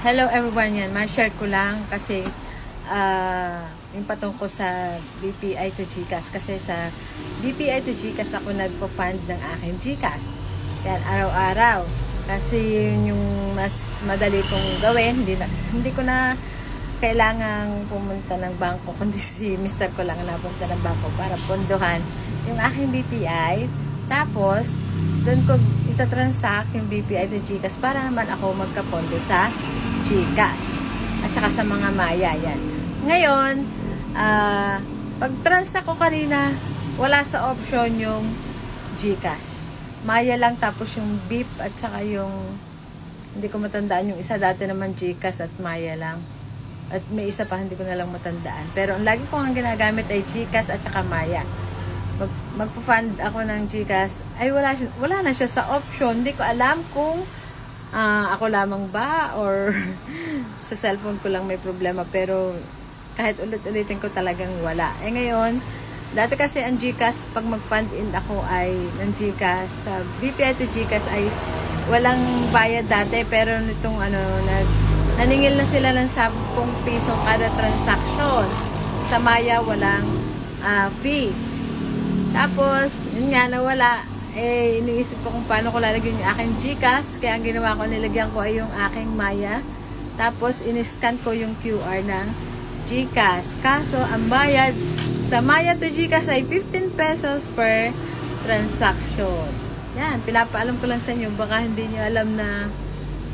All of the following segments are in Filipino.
Hello everyone yan. Ma-share ko lang kasi ah yung patungkol sa BPI to GCash. Kasi sa BPI to GCash ako nagpo-fund ng aking GCash. Yan, araw-araw. Kasi yun yung mas madali kong gawin. Hindi, na, hindi ko na kailangang pumunta ng bangko kundi si Mr. ko lang ang napunta ng bangko para pondohan yung aking BPI. Tapos, doon ko itatransact yung BPI to GCash para naman ako magkapondo sa GCash. At saka sa mga maya yan. Ngayon, ah pag transact ko kanina, wala sa option yung GCash. Maya lang tapos yung beep at saka yung hindi ko matandaan yung isa dati naman GCash at Maya lang. At may isa pa hindi ko na lang matandaan. Pero ang lagi ko ang ginagamit ay GCash at saka Maya. Mag magpo-fund ako ng GCash ay wala wala na siya sa option. Hindi ko alam kung ah, ako lamang ba or sa cellphone ko lang may problema pero kahit ulit-ulitin ko talagang wala. Eh ngayon, dati kasi ang GCash, pag mag-fund in ako ay ng GCash, sa BPI to GCash ay walang bayad dati pero nitong ano, nag, naningil na sila ng 10 piso kada transaction. Sa Maya, walang ah, fee. Tapos, yun nga, nawala. Eh, iniisip ko kung paano ko lalagyan yung aking GCash. Kaya ang ginawa ko, nilagyan ko ay yung aking Maya. Tapos, in-scan ko yung QR ng GCash. Kaso, ang bayad sa Maya to GCash ay 15 pesos per transaction. Yan, pinapaalam ko lang sa inyo. Baka hindi nyo alam na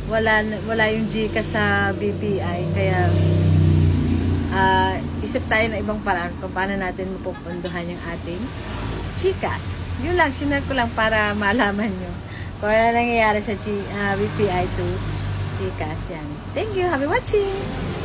wala, wala yung GCash sa BPI. Kaya, ah isip tayo ng ibang paraan kung paano natin mapupunduhan yung ating Gcash. Yun lang, sinare ko lang para malaman nyo kung ano nangyayari sa G, ah, BPI to Gcash yan. Thank you, happy watching!